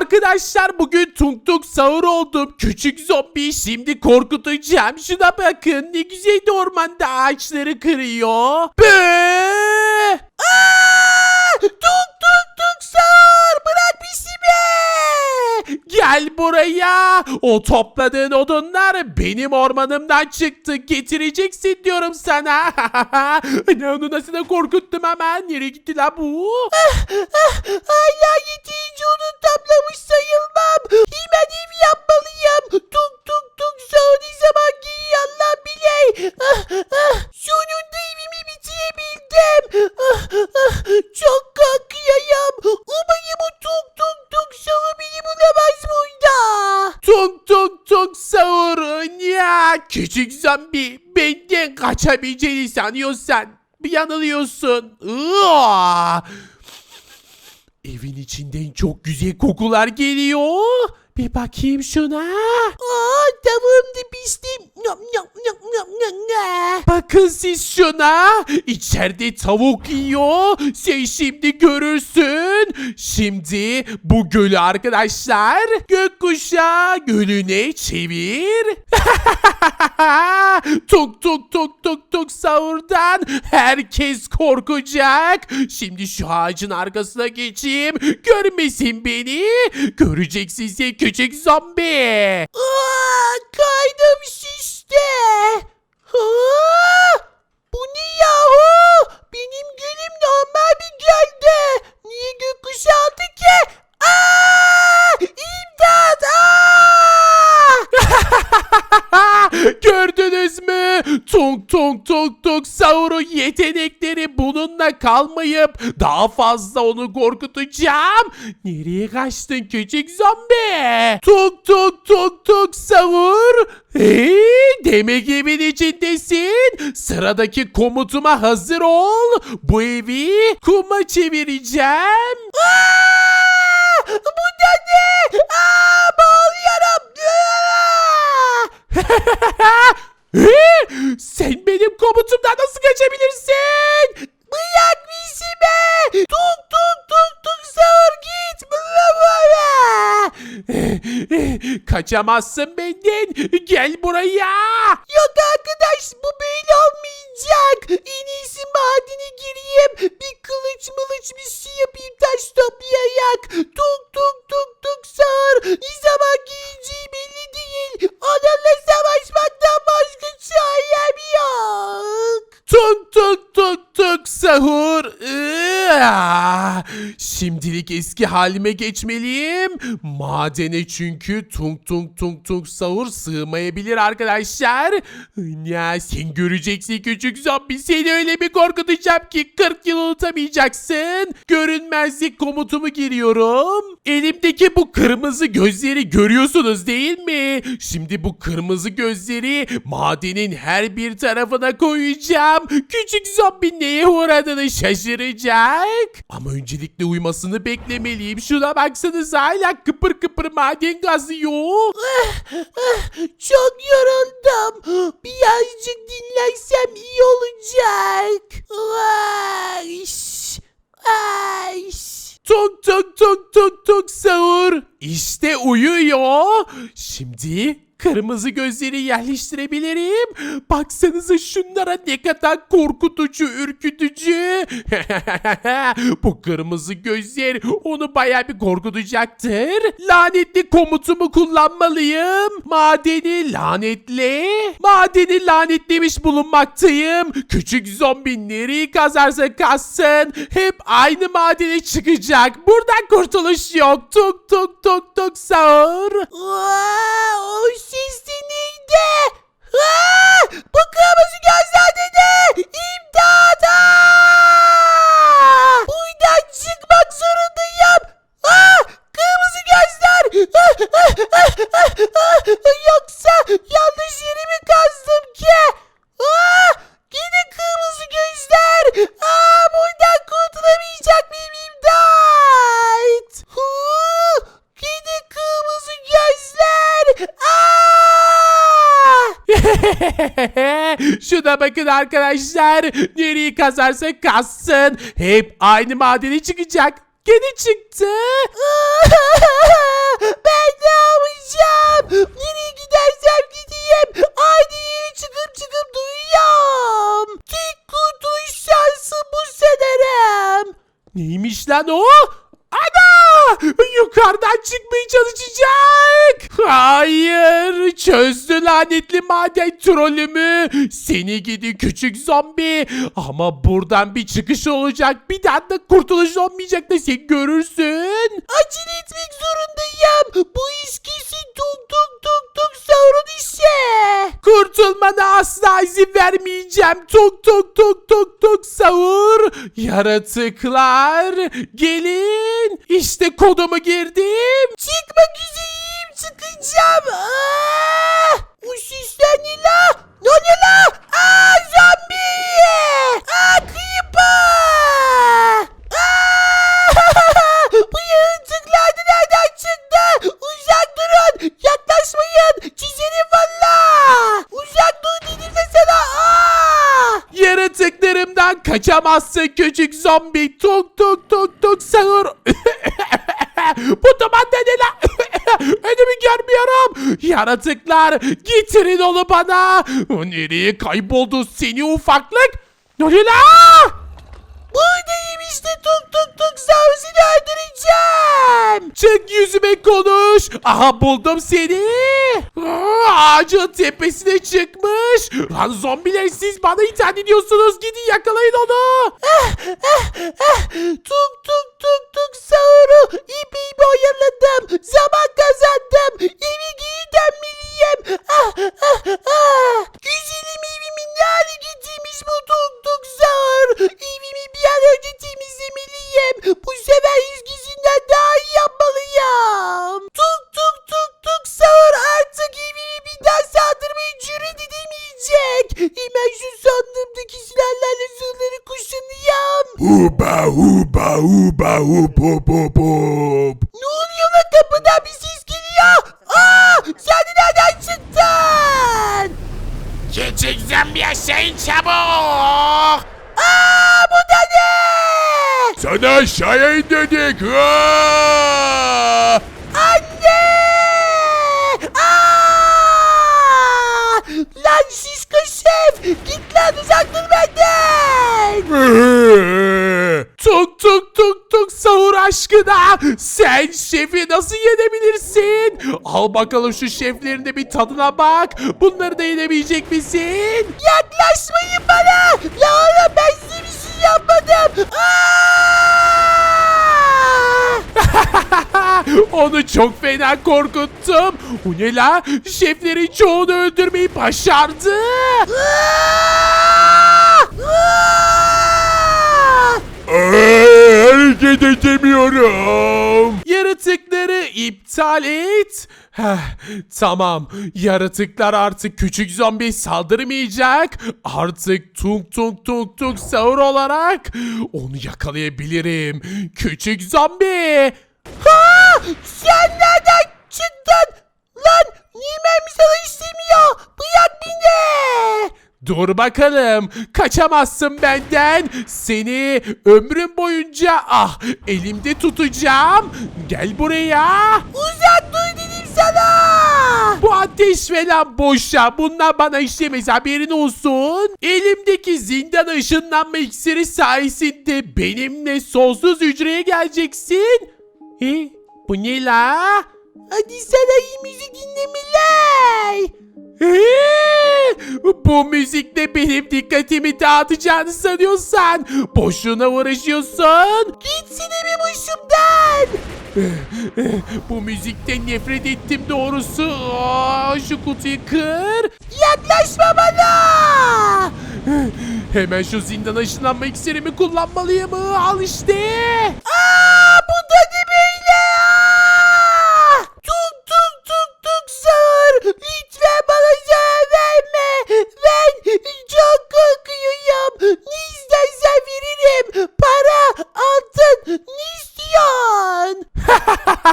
arkadaşlar bugün tung tung sahur oldum. Küçük zombi şimdi korkutacağım. Şuna bakın ne güzel de ormanda ağaçları kırıyor. Bıı! Gel buraya. O topladığın odunlar benim ormanımdan çıktı. Getireceksin diyorum sana. ne onu nasıl da korkuttum hemen. Nereye gitti la bu? Hala yeterince odun toplamış sayılmam. Hemen ev yapmalıyım. Tuk tuk tuk sağ zaman giyiyor Allah bile. Küçük zombi benden kaçabileceğini sanıyorsan yanılıyorsun. Iıaa. Evin içinden çok güzel kokular geliyor. Bir bakayım şuna. Aa, tavuğum da piştim. Nyam, nyam, nyam, nyam, nyam, nyam. Bakın siz şuna. İçeride tavuk yiyor. Sen şimdi görürsün. Şimdi bu gölü arkadaşlar gökkuşağı gölüne çevir. tuk tuk tuk tuk tuk sahurdan herkes korkacak. Şimdi şu ağacın arkasına geçeyim. Görmesin beni. Göreceksin sen küçük zombi. Aa, kaydım şişti. Aa, bu ne yahu? Benim gülüm normal bir gölde. Niye gökkuşağı aldı ki? Aa, imdat! Aa! Gördünüz mü? Tung tung tung tung Saur'un yetenekleri bununla kalmayıp daha fazla onu korkutacağım. Nereye kaçtın küçük zombi? Tung tung tung tung Saur. Hey, demek evin içindesin. Sıradaki komutuma hazır ol. Bu evi kuma çevireceğim. Aa! Bu ne? Aa, boğuluyorum. Sen benim komutumdan nasıl kaçabilirsin? Bırak bizimi. Tuk tuk tuk tuk sağır git. Kaçamazsın benden. Gel buraya. Yok arkadaş bu böyle olmayacak. En iyisi madene gireyim. Bir kılıç mılıç bir şey yapayım taş toplayarak. Tuk tuk tuk tuk sağır. Ne zaman giyeceği belli değil. Onunla savaşmaktan başka çarem yok. Tuk tuk tuk tuk sahur. Iıı. Şimdilik eski halime geçmeliyim. Madene çünkü tung tung tung tung sahur sığmayabilir arkadaşlar. Ya sen göreceksin küçük zombi seni öyle bir korkutacağım ki 40 yıl unutamayacaksın. Görünmezlik komutumu giriyorum. Elimdeki bu kırmızı gözleri görüyorsunuz değil mi? Şimdi bu kırmızı gözleri madenin her bir tarafına koyacağım. Küçük zombi neye uğradığını şaşıracak. Ama öncelikle uyumasını beklemeliyim. Şuna baksanıza hala kıpır kıpır maden gazıyor. Çok yoruldum. Birazcık dinlensem iyi olacak. Ay, ay. Tok tok tok tok tok sahur. İşte uyuyor. Şimdi kırmızı gözleri yerleştirebilirim. Baksanıza şunlara ne kadar korkutucu, ürkütücü. Bu kırmızı gözler onu baya bir korkutacaktır. Lanetli komutumu kullanmalıyım. Madeni lanetle. Madeni lanetlemiş bulunmaktayım. Küçük zombi nereyi kazarsa kazsın. Hep aynı madene çıkacak. Buradan kurtuluş yok. Tuk tuk tuk tuk sağır. o ses de neydi? Aa, bu kırmızı gözler de ne? Şuna bakın arkadaşlar. Nereyi kazarsa kazsın. Hep aynı madeni çıkacak. Gene çıktı. ben ne yapacağım? Nereye gidersem gideyim. Aynı yeri çıkıp çıkıp duyuyorum. Tek kurtuluş şansı bu sanırım. Neymiş lan o? Yukarıdan çıkmaya çalışacak. Hayır. Çözdü lanetli maden trolümü. Seni gidi küçük zombi. Ama buradan bir çıkış olacak. Bir daha da kurtuluş olmayacak da sen görürsün. Acele etmek zorundayım. Bu iş tuk tuk tuk tuk sorun işe. Kurtulmana asla izin vermeyeceğim. Tuk tuk tuk tuk tuk savur. Yaratıklar gelin. İşte kodumu girdim. Çıkmak üzereyim çıkacağım. Aa! Bu sesler ne la? Ne oluyor la? Aa zombi. Aa creeper. Aa! Bu yaratıklar da nereden çıktı? Uzak durun. Yaklaşmayın. Çizerim valla. Uzak dur dedim de sana. Aa! Yaratıklarımdan kaçamazsın küçük zombi. Tuk tuk tuk tuk sağır. Bu duman la? Önümü görmüyorum. Yaratıklar getirin onu bana. Nereye kayboldu seni ufaklık? Ne oluyor la? Buradayım işte tuk tuk tuk seni öldüreceğim. Çık yüzüme konuş. Aha buldum seni. Aa, ağacın tepesine çıkmış. Lan zombiler siz bana ithal ediyorsunuz. Gidin yakalayın onu. tuk tuk tuk tuk sağırı ipi boyaladım. Zaman kazandım. Eve geri dönmeliyim. Ah, ah, ah. Hup hup hup. Ne oluyor lan kapıdan bir ses geliyor. Aa sen de nereden çıktın? Küçük zombi aşağı çabuk. Aa bu da ne? Sana aşağıya in dedik. Aa! Anne! Aa! Lan şişko şef! Git lan uzak Sen şefi nasıl yenebilirsin? Al bakalım şu şeflerin de bir tadına bak. Bunları da yenebilecek misin? Yaklaşmayın bana! Ya oğlum ben size bir şey yapmadım! Onu çok fena korkuttum. Bu ne la? Şeflerin çoğunu öldürmeyi başardı. Hareket edemiyorum. Yaratıkları iptal et. Heh, tamam. Yaratıklar artık küçük zombi saldırmayacak. Artık tung tung tung tung sahur olarak onu yakalayabilirim. Küçük zombi. Ha! Sen nereden çıktın? Lan niye mermi sana istemiyor? Bırak beni. Dur bakalım. Kaçamazsın benden. Seni ömrüm boyunca ah elimde tutacağım. Gel buraya. Uzak dur dedim sana. Bu ateş falan boşa. Bunlar bana işlemez haberin olsun. Elimdeki zindan ışınlanma iksiri sayesinde benimle sonsuz hücreye geleceksin. E, bu ne la? Hadi sana iyi müzik dinlemeler. Bu müzikle benim dikkatimi dağıtacağını sanıyorsan boşuna uğraşıyorsun. Gitsene bir başımdan. Bu müzikten nefret ettim doğrusu. Aa, şu kutuyu kır. Yaklaşma bana. Hemen şu zindan ışınlanma iksirimi kullanmalıyım. Al işte.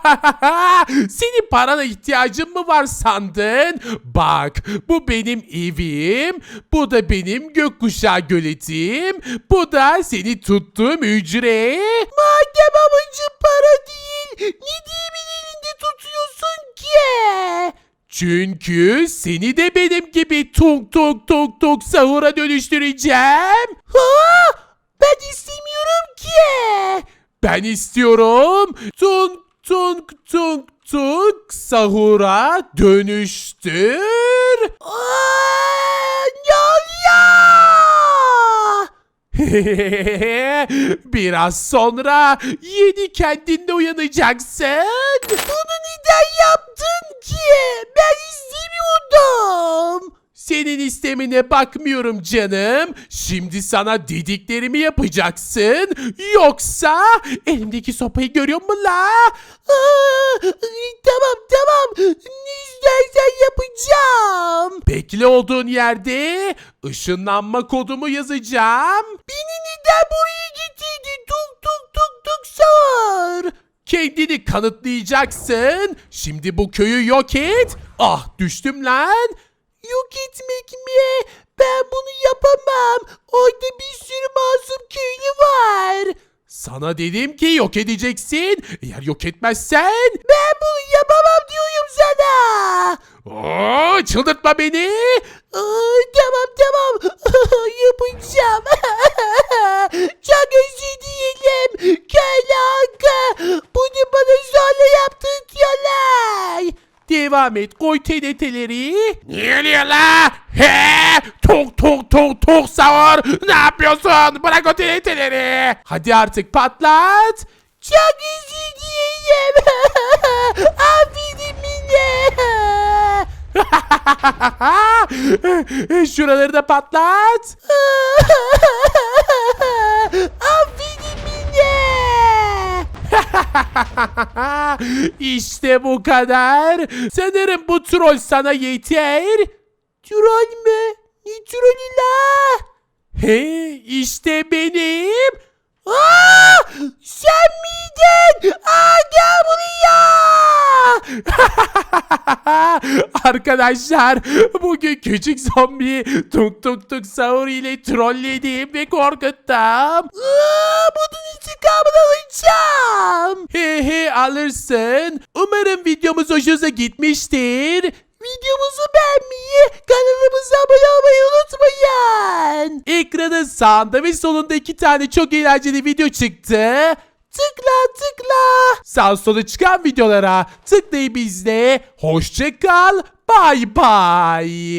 Senin parana ihtiyacın mı var sandın? Bak bu benim evim. Bu da benim gökkuşağı göletim. Bu da seni tuttuğum hücre. Madem amacın para değil. Ne diye elinde tutuyorsun ki? Çünkü seni de benim gibi tuk tuk tuk tuk sahura dönüştüreceğim. Ha? Ben istemiyorum ki. Ben istiyorum. Tunk tunk tunk tunk sahura dönüştür. Aa, oluyor? Biraz sonra yeni kendinde uyanacaksın. Bunu neden yaptın ki? Ben istemiyordum. Senin istemine bakmıyorum canım. Şimdi sana dediklerimi yapacaksın. Yoksa elimdeki sopayı görüyor musun la? Aa, tamam tamam. Ne istersen yapacağım. Bekle olduğun yerde ışınlanma kodumu yazacağım. Beni neden buraya getirdin? Tuk tuk tuk tuk sağır. Kendini kanıtlayacaksın. Şimdi bu köyü yok et. Ah düştüm lan. Yok etmek mi? Ben bunu yapamam. Orada bir sürü masum köylü var. Sana dedim ki yok edeceksin. Eğer yok etmezsen... Ben bunu yapamam diyorum sana. Oo, çıldırtma beni. Aa, tamam tamam. Yapacağım. Çok özür dilerim. Köylü halkı. Bunu bana zorla yaptırtıyorlar. Devam et koy TNT'leri. Ne oluyor la? He? Tok tok tok tok savur. Ne yapıyorsun? Bırak o TNT'leri. Hadi artık patlat. Çok özür dilerim. Affedin beni. Şuraları da patlat. Affedin beni. işte bu kadar. Sanırım bu troll sana yeter. Troll mü? Ne trolü la? He, işte benim. Aa, sen miydin? Aa, gel buraya. Arkadaşlar bugün küçük zombi tuk tuk tuk sahur ile trolledim ve korkuttum. Aa, bunun intikamını alacağım. Alırsın. Umarım videomuz hoşunuza gitmiştir. Videomuzu beğenmeyi, kanalımıza abone olmayı unutmayın. Ekranın sağında ve solunda iki tane çok eğlenceli video çıktı. Tıkla tıkla. Sağ sola çıkan videolara tıklayıp izle. Hoşça kal. Bye bye.